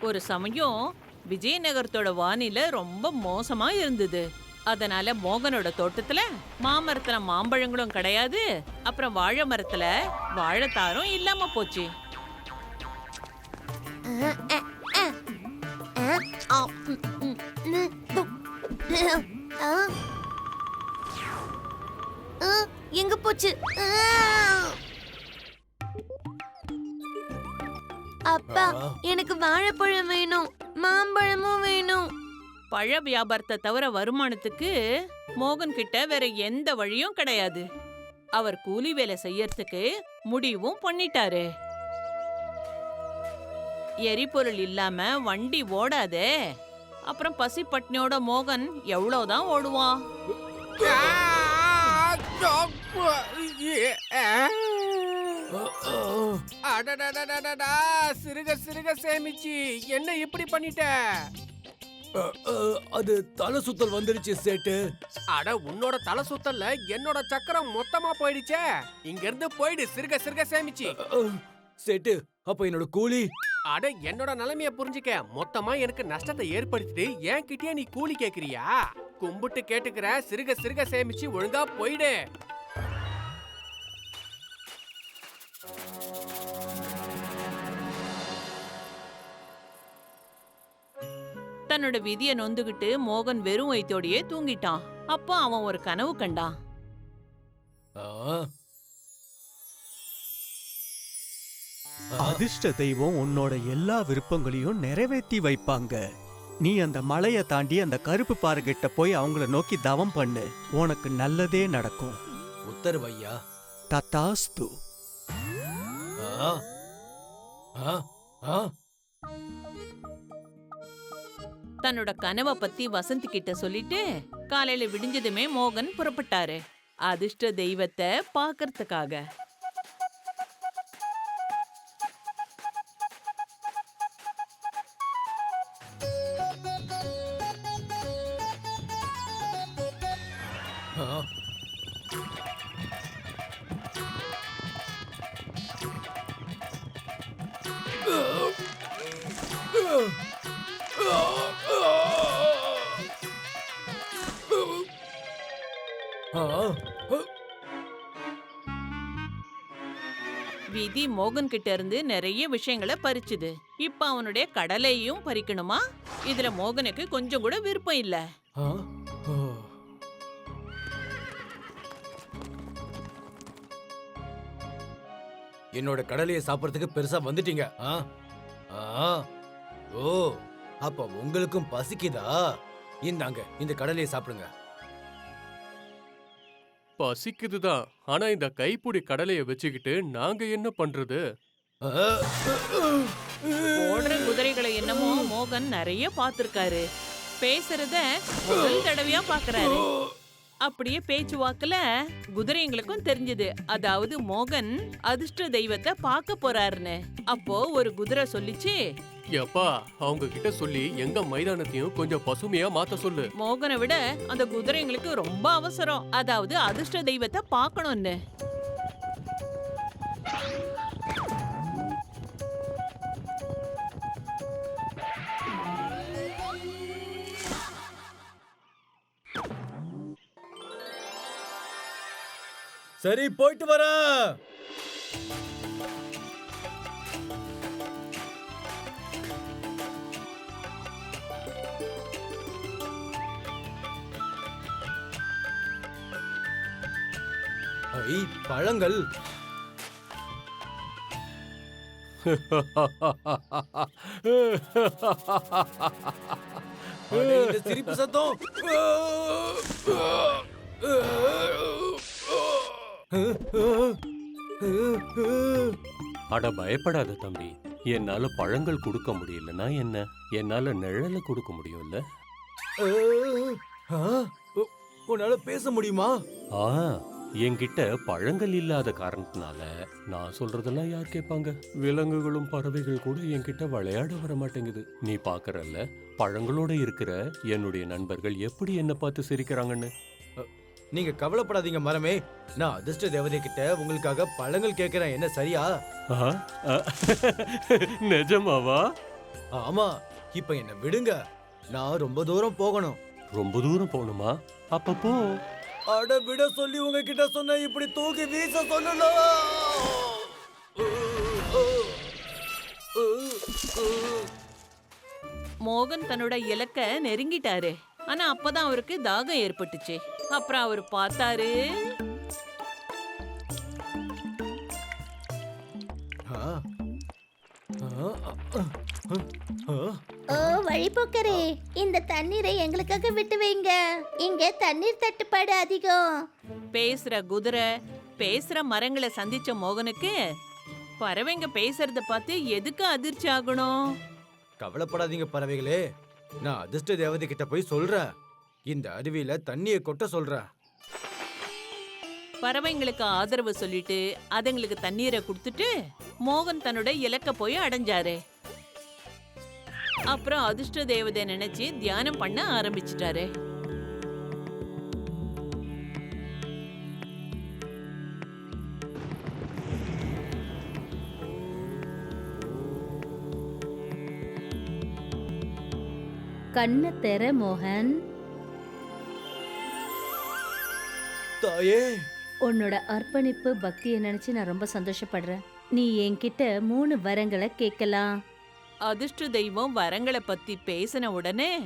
ஒரு சமயம் விஜயநகரத்தோட வானிலை ரொம்ப மோசமா இருந்தது. அதனால மோகனோட தோட்டத்துல மாமரத்துல மாம்பழங்களும் கிடையாது அப்புறம் வாழை மரத்துல வாழைத்தாரும் இல்லாம போச்சு. எங்க போச்சு? அப்பா எனக்கு வாழைப்பழம் வேணும் மாம்பழமும் வேணும். பழ வியாபாரத்தை தவிர வருமானத்துக்கு மோகன் கிட்ட வேற எந்த வழியும் கிடையாது. அவர் கூலி வேலை செய்யறதுக்கு முடிவும் பண்ணிட்டாரு. எரிபொருள் இல்லாம வண்டி ஓடாதே. அப்புறம் பசி பட்னியோட மோகன் எவ்வளவுதான் ஓடுவான். அடடடடடடா, சிறுக சிறுக சேமிச்சு என்ன இப்படி பண்ணிட்ட அது தலை சுத்தல் வந்துருச்சு சேட்டு. அட உன்னோட தலை சுத்தல்ல என்னோட சக்கரம் மொத்தமா போயிடுச்சே. இங்க இருந்து போயிடு சிறுக சிறுக சேமிச்சு. சேட்டு அப்ப என்னோட கூலி? அட என்னோட நிலைமைய புரிஞ்சுக்க. மொத்தமா எனக்கு நஷ்டத்தை ஏற்படுத்திட்டு என் கிட்டயே நீ கூலி கேக்குறியா? கும்பிட்டு கேட்டுக்கிற சிறுக சிறுக சேமிச்சு ஒழுங்கா போயிடு. தன்னோட விதிய நொந்துகிட்டு மோகன் வெறும் வயித்தோடயே தூங்கிட்டான் அப்போ அவன் ஒரு கனவு கண்டான். அதிர்ஷ்ட தெய்வம் உன்னோட எல்லா விருப்பங்களையும் நிறைவேத்தி வைப்பாங்க நீ அந்த மலைய தாண்டி அந்த கருப்பு பாறைகிட்ட போய் அவங்கள நோக்கி தவம் பண்ணு உனக்கு நல்லதே நடக்கும் உத்தரவு ஐயா தத்தாஸ்து ஆ. ஆ. ஆ. தன்னோட கனவை பத்தி வசந்த் கிட்ட சொல்லிட்டு காலையில விடிஞ்சதுமே மோகன் புறப்பட்டாரு. அதிர்ஷ்ட தெய்வத்தை பார்க்கறதுக்காக விதி மோகன் கிட்ட இருந்து நிறைய விஷயங்களை பறிச்சுது. இப்ப அவனுடைய கடலையும் பறிக்கணுமா? இதுல மோகனுக்கு கொஞ்சம் கூட விருப்பம் இல்ல. என்னோட கடலையை சாப்பிடறதுக்கு பெருசா வந்துட்டீங்க. ஓ அப்ப உங்களுக்கும் பசிக்குதா? இந்தாங்க இந்த கடலையை சாப்பிடுங்க. பசிக்குதுதான் ஆனா இந்த கைப்புடி கடலைய வச்சுக்கிட்டு நாங்க என்ன பண்றது? ஓடுற குதிரைகளை என்னமோ மோகன் நிறைய பார்த்திருக்காரு. பேசுறத முதல் தடவையா பாக்குறாரு அப்படியே பேச்சுவாக்குல குதிரைங்களுக்கும் தெரிஞ்சது. அதாவது மோகன் அதிர்ஷ்ட தெய்வத்தை பார்க்க போறாருன்னு. அப்போ ஒரு குதிரை சொல்லிச்சு எப்பா அவங்க கிட்ட சொல்லி எங்க மைதானத்தையும் கொஞ்சம் பசுமையா மாத்த சொல்லு. மோகனை விட அந்த குதிரைங்களுக்கு ரொம்ப அவசரம். அதாவது அதிர்ஷ்ட தெய்வத்தை பார்க்கணும்னு. சரி போயிட்டு வரேன். ஐ பழங்கள். இந்த சிரிப்பு சத்தம். அட பயப்படாத தம்பி. என்னால பழங்கள் கொடுக்க முடியலன்னா என்ன? என்னால நிழல கொடுக்க முடியும்ல? உன்னால பேச முடியுமா? ஆ. என்கிட்ட பழங்கள் இல்லாத காரணத்தினால நான் சொல்றதெல்லாம் யார் கேட்பாங்க? விலங்குகளும் பறவைகள் கூட என்கிட்ட விளையாட வர மாட்டேங்குது. நீ பாக்குறல்ல பழங்களோட இருக்கிற என்னுடைய நண்பர்கள் எப்படி என்ன பார்த்து சிரிக்கிறாங்கன்னு? நீங்க கவலைப்படாதீங்க மரமே நான் அதிர்ஷ்ட தேவதை கிட்ட உங்களுக்காக பழங்கள் கேட்கிறேன். என்ன சரியா? நிஜமாவா? ஆமா இப்ப என்ன விடுங்க. நான் ரொம்ப தூரம் போகணும். ரொம்ப தூரம் போகணுமா? அப்ப போ அட விட சொல்லி உங்ககிட்ட சொன்ன இப்படி தூக்கி வீச சொல்லலாம் மோகன் தன்னோட இலக்க நெருங்கிட்டாரு ஆனா அப்பதான் அவருக்கு தாகம் ஏற்பட்டுச்சு அப்புறம் அவர் பார்த்தாரு ஆ. ஆ, ஆ, ஆ. ஓ வழிபோக்கரே இந்த தண்ணீரை எங்களுக்காக விட்டு வைங்க. இங்க தண்ணீர் தட்டுப்பாடு அதிகம். பேசுற குதிரை பேசுற மரங்களை சந்திச்ச மோகனுக்கு பறவைங்க பேசுறத பார்த்து எதுக்கு அதிர்ச்சி ஆகணும்? கவலைப்படாதீங்க பறவைகளே. நான் அதிர்ஷ்ட தேவதை கிட்ட போய் சொல்றேன். இந்த அருவியில தண்ணியை கொட்ட சொல்றேன். பறவைங்களுக்கு ஆதரவு சொல்லிட்டு அதுங்களுக்கு தண்ணீரை கொடுத்துட்டு மோகன் தன்னோட இலக்க போய் அடைஞ்சாரு. அப்புறம் அதிர்ஷ்ட தேவதை நினைச்சு தியானம் பண்ண ஆரம்பிச்சிட்டாரு. கண்ணை தெர மோகன். தாயே. உன்னோட அர்ப்பணிப்பு பக்தியை நினைச்சு நான் ரொம்ப சந்தோஷப்படுறேன். நீ என்கிட்ட மூணு வரங்களை கேட்கலாம். அதிர்ஷ்ட தெய்வம் வரங்களை பத்தி பேசின உடனே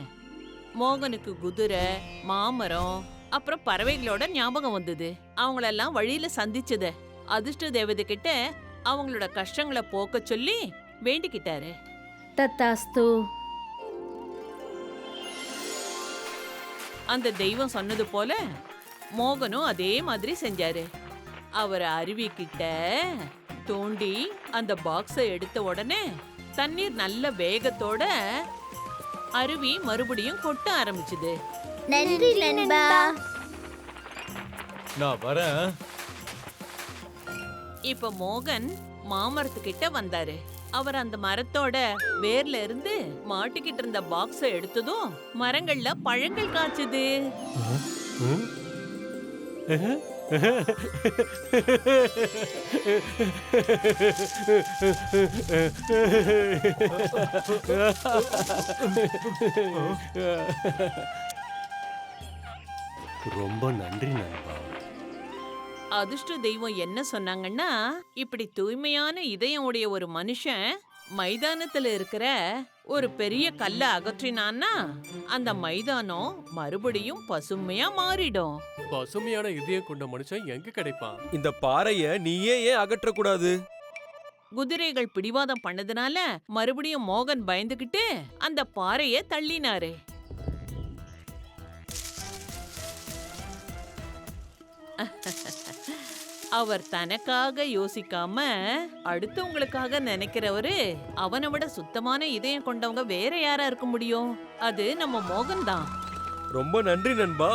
மோகனுக்கு குதிரை மாமரம் அப்புறம் பறவைகளோட ஞாபகம் வந்தது. அவங்களெல்லாம் வழியில சந்திச்சத. அதிர்ஷ்ட தேவதை கிட்ட அவங்களோட கஷ்டங்களை போக்க சொல்லி வேண்டிக்கிட்டாரு. தத்தாஸ்து. அந்த தெய்வம் சொன்னது போல மோகனும் அதே மாதிரி செஞ்சாரு. அவர் அருவி கிட்ட தோண்டி அந்த பாக்ஸை எடுத்த உடனே தண்ணீர் நல்ல வேகத்தோட அருவி மறுபடியும் கொட்ட ஆரம்பிச்சுது. நன்றி நண்பா. நான் வரேன். இப்ப மோகன் மாமரத்துக்கிட்ட வந்தாரு. அவர் அந்த மரத்தோட வேர்ல இருந்து மாட்டிக்கிட்டு இருந்த பாக்ஸ எடுத்ததும் மரங்கள்ல பழங்கள் காய்ச்சுது. ம்? ரொம்ப நன்றி நண்பா. அதிர்ஷ்ட தெய்வம் என்ன சொன்னாங்கன்னா இப்படி தூய்மையான இதயம் உடைய ஒரு மனுஷன் மைதானத்துல இருக்கிற ஒரு பெரிய கல்லை அகற்றினான்னா அந்த மைதானம் மறுபடியும் பசுமையா மாறிடும். பசுமையான இதயம் கொண்ட மனுஷன் எங்க கிடைப்பான்? இந்த பாறைய நீயே ஏன் அகற்றக்கூடாது? குதிரைகள் பிடிவாதம் பண்ணதுனால மறுபடியும் மோகன் பயந்துகிட்டு அந்த பாறைய தள்ளினாரு. அவர் தனக்காக யோசிக்காம அடுத்தவங்களுக்காக நினைக்கிறவரு அவனை விட சுத்தமான இதயம் கொண்டவங்க வேற யாரா இருக்க முடியும்? அது நம்ம மோகன் தான். ரொம்ப நன்றி நண்பா.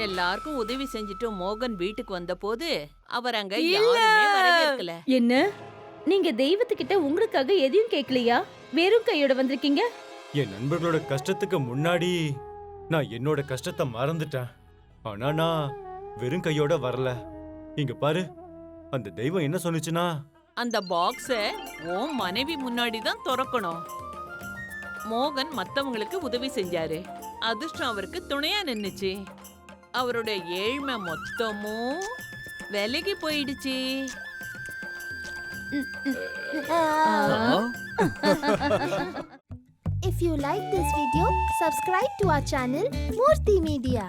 எல்லாருக்கும் உதவி செஞ்சுட்டு மோகன் வீட்டுக்கு வந்தபோது அவர் அங்க யாருமே வரவேற்கல. என்ன? நீங்க தெய்வத்துக்கிட்ட உங்களுக்காக எதையும் கேட்கலையா வெறும் கையோட வந்திருக்கீங்க? என் நண்பர்களோட கஷ்டத்துக்கு முன்னாடி நான் என்னோட கஷ்டத்தை மறந்துட்டேன். ஆனா நான் வெறும் கையோட வரல. இங்க பாரு அந்த தெய்வம் என்ன சொன்னுச்சுன்னா? அந்த பாக்ஸ உன் மனைவி முன்னாடி தான் திறக்கணும். மோகன் மத்தவங்களுக்கு உதவி செஞ்சாரு. அதிர்ஷ்டம் அவருக்கு துணையா நின்னுச்சு. அவரோட ஏழ்மை மொத்தமும் விலகி போயிடுச்சு If you like this video, subscribe to our channel Murthy Media.